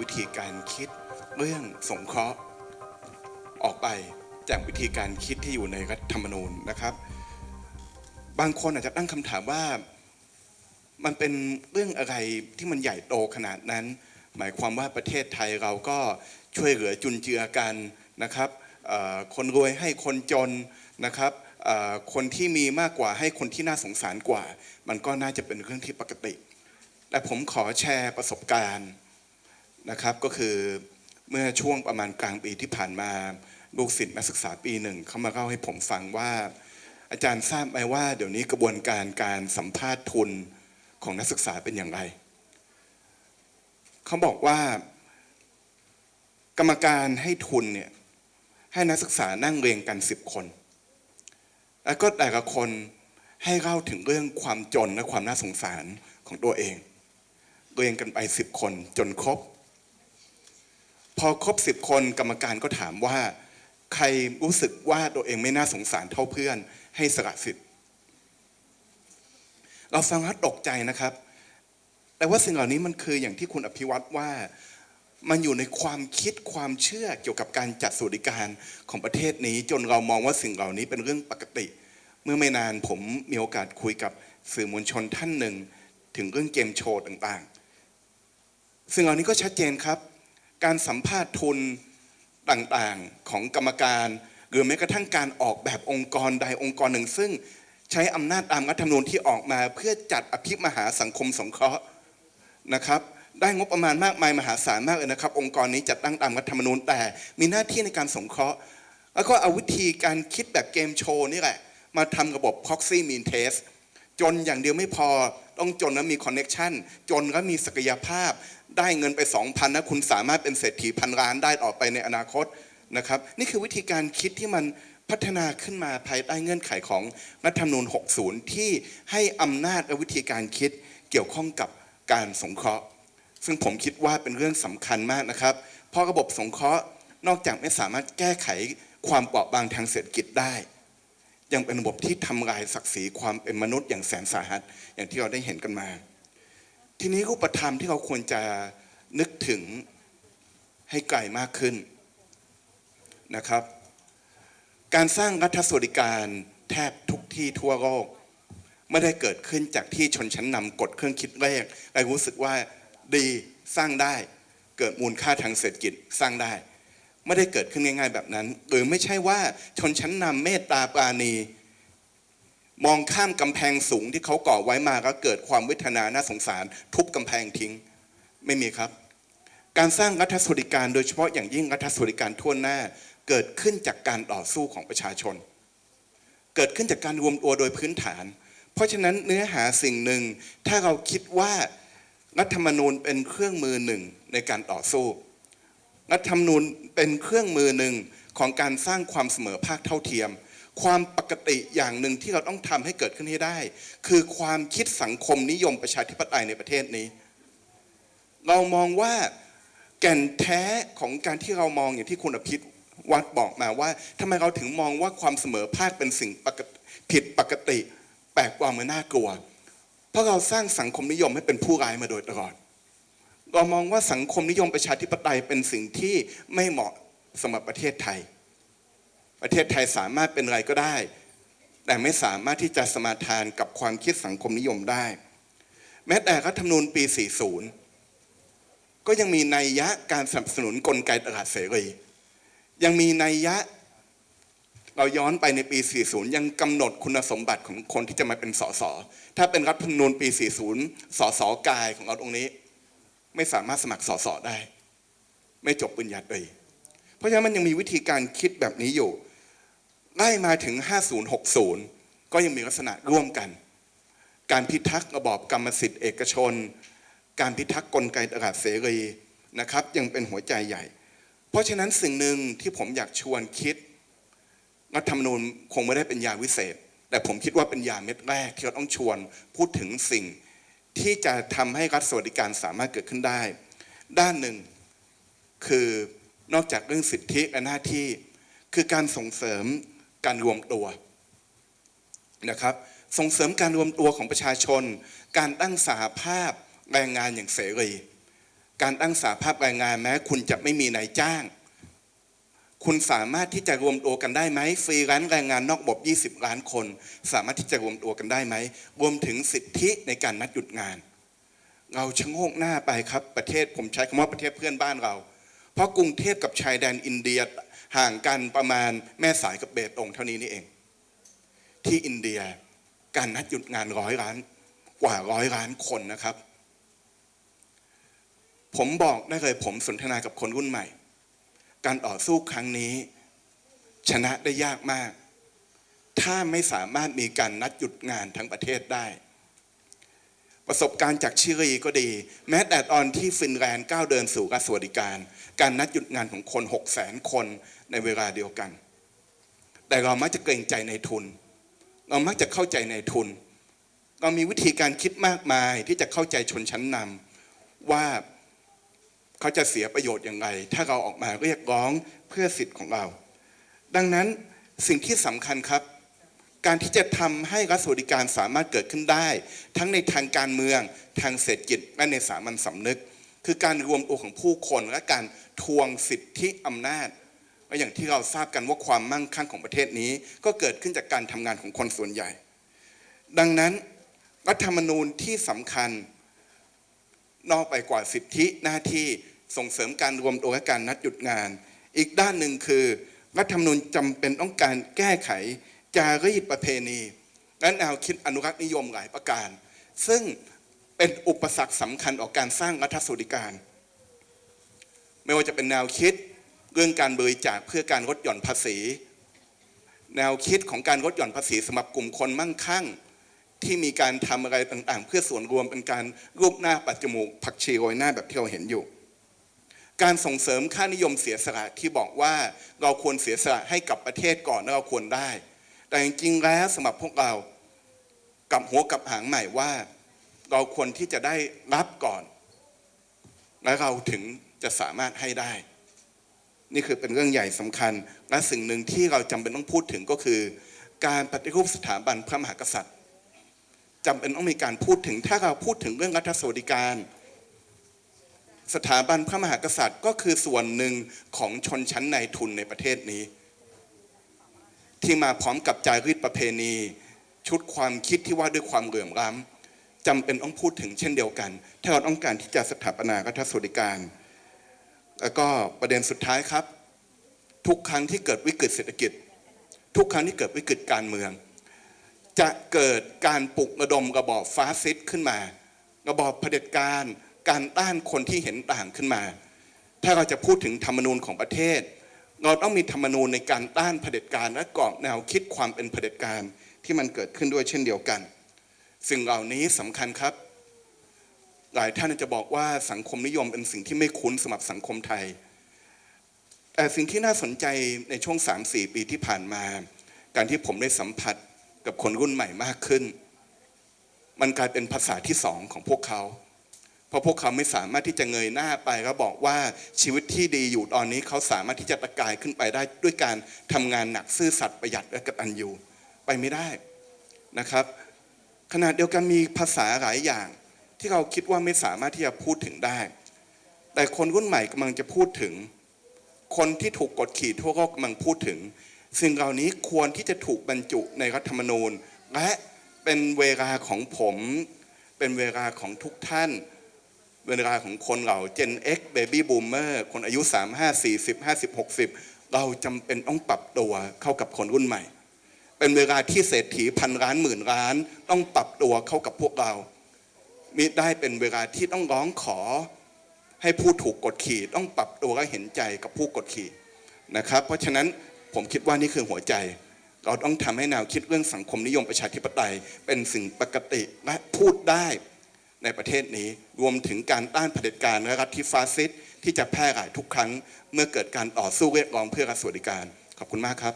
วิธีการคิดเรื่องสงเคราะห์ ออกไปจากวิธีการคิดที่อยู่ในรัฐธรรมนูญนะครับ บางคนอาจจะตั้งคำถามว่ามันเป็นเรื่องอะไรที่มันใหญ่โตขนาดนั้น หมายความว่าประเทศไทยเราก็ช่วยเหลือจุนเจือกันนะครับคนรวยให้คนจนนะครับคนที่มีมากกว่าให้คนที่น่าสงสารกว่า มันก็น่าจะเป็นเรื่องที่ปกติ แต่ผมขอแชร์ประสบการณ์ นะครับก็คือเมื่อช่วงประมาณกลางปีที่ผ่านมาลูกศิษย์นักศึกษาปีหนึ่งเขามาเล่าให้ผมฟังว่า อาจารย์ทราบไหมว่าเดี๋ยวนี้กระบวนการการสัมภาษณ์ทุนของนักศึกษาเป็นอย่างไรเขาบอกว่า กรรมการให้ทุนเนี่ยให้นักศึกษานั่งเรียงกันสิบคน แล้วก็แต่ละคนให้เล่าถึงเรื่องความจนและความน่าสงสารของตัวเอง เรียงกันไปสิบคนจนครบ พอครบสิบคนกรรมการก็ถามว่า ใครรู้สึกว่าตัวเองไม่น่าสงสารเท่าเพื่อน ให้สละสิทธิ์ เราฟังแล้วตกใจนะครับ แต่ว่าสิ่งเหล่านี้มันคืออย่างที่คุณอภิวัตว่า มันอยู่ในความคิดความเชื่อเกี่ยวกับการจัดสวัสดิการของประเทศนี้ จนเรามองว่าสิ่งเหล่านี้เป็นเรื่องปกติ เมื่อไม่นานผมมีโอกาสคุยกับสื่อมวลชนท่านหนึ่ง ถึงเรื่องเกมโชว์ต่างๆ สิ่งเหล่านี้ก็ชัดเจนครับ การสัมภาษณ์ทุนต่างๆของกรรมการ หรือแม้กระทั่งการออกแบบองค์กรใดองค์กรหนึ่ง ซึ่งใช้อำนาจตามรัฐธรรมนูญที่ออกมา เพื่อจัดอภิมหาสังคมสงเคราะห์นะครับได้งบประมาณมากมายมหาศาลมากเลยนะครับ องค์กรนี้จัดตั้งตามรัฐธรรมนูญแต่มีหน้าที่ในการสงเคราะห์ แล้วก็เอาวิธีการคิดแบบเกมโชว์นี่แหละ มาทำระบบ proxy mean test จนอย่างเดียวไม่พอ ต้องจนแล้วมีคอนเน็ชันจนแล้วมีศักยภาพ ได้เงินไป 2,000นะคุณสามารถเป็นเศรษฐีพันล้านได้ต่อไปในอนาคตนะครับ นี่คือวิธีการคิดที่มันพัฒนาขึ้นมาภายใต้เงื่อนไขของรัฐธรรมนูญ 60 ที่ให้อำนาจและวิธีการคิดเกี่ยวข้องกับการสงเคราะห์ ซึ่งผมคิดว่าเป็นเรื่องสำคัญมากนะครับ เพราะระบบสงเคราะห์นอกจากไม่สามารถแก้ไขความเปราะบางทางเศรษฐกิจได้ ยังเป็นระบบที่ทำลายศักดิ์ศรีความเป็นมนุษย์อย่างแสนสาหัส อย่างที่เราได้เห็นกันมา ทีนี้รูปธรรมที่เราควรจะนึกถึงให้ไกลมากขึ้นนะครับ การสร้างรัฐสวัสดิการแทบทุกที่ทั่วโลกไม่ได้เกิดขึ้นจากที่ชนชั้นนำกดเครื่องคิดเลขและรู้สึกว่าดีสร้างได้เกิดมูลค่าทางเศรษฐกิจสร้างได้ ไม่ได้เกิดขึ้นง่าย ๆ แบบนั้นหรือไม่ใช่ว่าชนชั้นนำเมตตาปราณี มองข้ามกำแพงสูงที่เขาก่อไว้มาก็เกิดความเวทนาน่าสงสาร ทุบกำแพงทิ้งไม่มีครับ การสร้างรัฐสวัสดิการโดยเฉพาะอย่างยิ่งรัฐสวัสดิการทั่วหน้า เกิดขึ้นจากการต่อสู้ของประชาชน เกิดขึ้นจากการรวมตัวโดยพื้นฐาน เพราะฉะนั้นเนื้อหาสิ่งหนึ่งถ้าเราคิดว่ารัฐธรรมนูญเป็นเครื่องมือหนึ่งในการต่อสู้ รัฐธรรมนูญเป็นเครื่องมือหนึ่งของการสร้างความเสมอภาคเท่าเทียม ความปกติอย่างหนึ่งที่เราต้องทำให้เกิดขึ้นให้ได้ คือความคิดสังคมนิยมประชาธิปไตยในประเทศนี้ เรามองว่าแก่นแท้ของการที่เรามองอย่างที่คุณอภิษวัตบอกมาว่าทำไมเราถึงมองว่าความเสมอภาคเป็นสิ่งผิดปกติ แปลกกว่ามือน่ากลัว เพราะเราสร้างสังคมนิยมให้เป็นผู้ร้ายมาโดยตลอด เรามองว่าสังคมนิยมประชาธิปไตยเป็นสิ่งที่ไม่เหมาะสำหรับประเทศไทย ประเทศไทยสามารถเป็นอะไรก็ได้ แต่ไม่สามารถที่จะสมาทานกับความคิดสังคมนิยมได้ แม้แต่รัฐธรรมนูญปี 40 ก็ยังมีนัยยะการสนับสนุนกลไกตลาดเสรี ยังมีนัยยะเราย้อนไปในปี 40 ยังกำหนดคุณสมบัติของคนที่จะมาเป็นสส ถ้าเป็นรัฐธรรมนูญปี 40 สสกายของเราตรงนี้ ไม่สามารถสมัครสอสอได้ ไม่จบปริญญาตรีเพราะฉะนั้นมันยังมีวิธีการคิดแบบนี้อยู่ไล่มาถึง 5060 ก็ยังมีลักษณะร่วมกัน การพิทักษ์ระบอบกรรมสิทธิ์เอกชน การพิทักษ์กลไกตลาดเสรีนะครับ ยังเป็นหัวใจใหญ่ เพราะฉะนั้นสิ่งหนึ่งที่ผมอยากชวนคิดรัฐธรรมนูญคงไม่ได้เป็นยาวิเศษ แต่ผมคิดว่าเป็นยาเม็ดแรกที่เราต้องชวนพูดถึงสิ่ง ที่จะทำให้รัฐสวัสดิการสามารถเกิดขึ้นได้ ด้านหนึ่งคือนอกจากเรื่องสิทธิและหน้าที่ คือการส่งเสริมการรวมตัวนะครับ ส่งเสริมการรวมตัวของประชาชน การตั้งสาภาพแรงงานอย่างเสรีการตั้งสาภาพแรงงานแม้คุณจะไม่มีนายจ้าง คุณสามารถที่จะรวมตัวกันได้ไหมฟรีแลนซ์แรงงานนอกระบบ 20 ล้านคน สามารถที่จะรวมตัวกันได้ไหมรวมถึงสิทธิในการนัดหยุดงาน เราชะโงกหน้าไปครับประเทศผมใช้คำว่าประเทศเพื่อนบ้านเรา เพราะกรุงเทพกับชายแดนอินเดียห่างกันประมาณแม่สายกับเบตงเท่านี้นี่เอง ที่อินเดียการนัดหยุดงานร้อยล้านกว่าร้อยล้านคนนะครับ ผมบอกได้เลยผมสนทนากับคนรุ่นใหม่ การต่อสู้ครั้งนี้ ชนะได้ยากมาก ถ้าไม่สามารถมีการนัดหยุดงานทั้งประเทศได้ ประสบการณ์จากชิลีก็ดี แม้แต่ตอนที่ฟินแลนด์ก้าวเดินสู่รัฐสวัสดิการ การนัดหยุดงานของคน6 0 0 0 0 0คนในเวลาเดียวกัน แต่เรามักจะเกรงใจในทุน เรามักจะเข้าใจในทุนเรามีวิธีการคิดมากมายที่จะเข้าใจชนชั้นนำว่า เขาจะเสียประโยชน์อย่างไรถ้าเราออกมาเรียกร้องเพื่อสิทธิ์ของเรา ดังนั้นสิ่งที่สำคัญครับ การที่จะทำให้รัฐสวัสดิการสามารถเกิดขึ้นได้ ทั้งในทางการเมืองทางเศรษฐกิจและในสามัญสำนึก คือการรวมตัวของผู้คนและการทวงสิทธิอำนาจและอย่างที่เราทราบกันว่าความมั่งคั่งของประเทศนี้ ก็เกิดขึ้นจากการทำงานของคนส่วนใหญ่ ดังนั้นรัฐธรรมนูญที่สำคัญ นอกไปกว่าสิทธิหน้าที่ส่งเสริมการรวมตัวและการนัดหยุดงาน อีกด้านหนึ่งคือ รัฐธรรมนูญจำเป็นต้องการแก้ไข จารีตประเพณีและแนวคิดอนุรักษ์นิยมหลายประการ ซึ่งเป็นอุปสรรคสำคัญต่อการสร้างรัฐสวัสดิการ ไม่ว่าจะเป็นแนวคิดเรื่องการบริจาคเพื่อการลดหย่อนภาษี แนวคิดของการลดหย่อนภาษีสำหรับกลุ่มคนมั่งคั่ง ที่มีการทำอะไรต่างๆ เพื่อส่วนรวมเป็นการรูปหน้าปัดจมูกผักชีโรยหน้าแบบที่เราเห็นอยู่ การส่งเสริมค่านิยมเสียสละที่บอกว่าเราควรเสียสละให้กับประเทศก่อนเราควรได้ แต่จริงๆแล้วสำหรับพวกเรากับหัวกับหางใหม่ว่า เราควรที่จะได้รับก่อน และเราถึงจะสามารถให้ได้ นี่คือเป็นเรื่องใหญ่สำคัญ และสิ่งหนึ่งที่เราจำเป็นต้องพูดถึงก็คือ การปฏิรูปสถาบันพระมหากษัตริย์ จำเป็นต้องมีการพูดถึง ถ้าเราพูดถึงเรื่องรัฐสวัสดิการ สถาบันพระมหากษัตริย์ก็คือส่วนหนึ่งของชนชั้นในทุนในประเทศนี้ ที่มาพร้อมกับจารีตประเพณี ชุดความคิดที่ว่าด้วยความเหลื่อมล้ำจำเป็นต้องพูดถึงเช่นเดียวกัน ถ้าเราต้องการที่จะสถาปนารัฐสวัสดิการ แล้วก็ประเด็นสุดท้ายครับ ทุกครั้งที่เกิดวิกฤตเศรษฐกิจ ทุกครั้งที่เกิดวิกฤตการเมือง จะเกิดการปลุกระดมกระบอบฟาสซิสต์ขึ้นมา ระบอบเผด็จการ การต้านคนที่เห็นต่างขึ้นมา ถ้าเราจะพูดถึงธรรมนูญของประเทศ เราต้องมีธรรมนูญในการต้านเผด็จการและกรอบแนวคิดความเป็นเผด็จการที่มันเกิดขึ้นด้วยเช่นเดียวกัน สิ่งเหล่านี้สำคัญครับ หลายท่านจะบอกว่าสังคมนิยมเป็นสิ่งที่ไม่คุ้นสำหรับสังคมไทย แต่สิ่งที่น่าสนใจในช่วง 3-4 ปีที่ผ่านมา การที่ผมได้สัมผัส กับคนรุ่นใหม่มากขึ้น มันกลายเป็นภาษาที่สองของพวกเขา เพราะพวกเขาไม่สามารถที่จะเงยหน้าไปแล้วบอกว่าชีวิตที่ดีอยู่ตอนนี้เขาสามารถที่จะตะกายขึ้นไปได้ด้วยการทำงานหนักซื่อสัตย์ประหยัดและกตัญญูไปไม่ได้นะครับ ขณะเดียวกันมีภาษาหลายอย่าง ที่เราคิดว่าไม่สามารถที่จะพูดถึงได้ แต่คนรุ่นใหม่กำลังจะพูดถึง คนที่ถูกกดขี่ทั่วโลกกำลังพูดถึง สิ่งเหล่านี้ควรที่จะถูกบรรจุในรัฐธรรมนูญ และเป็นเวลาของผม เป็นเวลาของทุกท่านเวลาของคนเหล่า Gen X Baby Boomer คนอายุ 35 40 50 60 เราจำเป็นต้องปรับตัวเข้ากับคนรุ่นใหม่ เป็นเวลาที่เศรษฐีพันล้านหมื่นล้าน ต้องปรับตัวเข้ากับพวกเรามิได้เป็นเวลาที่ต้องร้องขอ ให้ผู้ถูกกดขี่ต้องปรับตัวและเห็นใจกับผู้กดขี่นะครับ เพราะฉะนั้น ผมคิดว่านี่คือหัวใจ เราต้องทำให้แนวคิดเรื่องสังคมนิยมประชาธิปไตย เป็นสิ่งปกติและพูดได้ในประเทศนี้รวมถึงการต้านเผด็จการและรัฐที่ฟาสซิสต์ที่จะแพร่หลายทุกครั้ง เมื่อเกิดการต่อสู้เรียกร้องเพื่อรัฐสวัสดิการ ขอบคุณมากครับ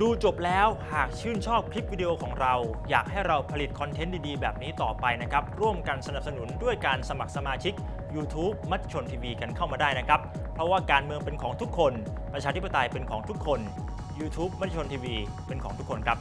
ดูจบแล้วหากชื่นชอบคลิปวิดีโอของเรา อยากให้เราผลิตคอนเทนต์ดีๆ แบบนี้ต่อไปนะครับ ร่วมกันสนับสนุนด้วยการสมัครสมาชิก YouTube มัชชนทีวีกันเข้ามาได้นะครับ เพราะว่าการเมืองเป็นของทุกคน ประชาธิปไตยเป็นของทุกคน YouTube มัชชนทีวีเป็นของทุกคนครับ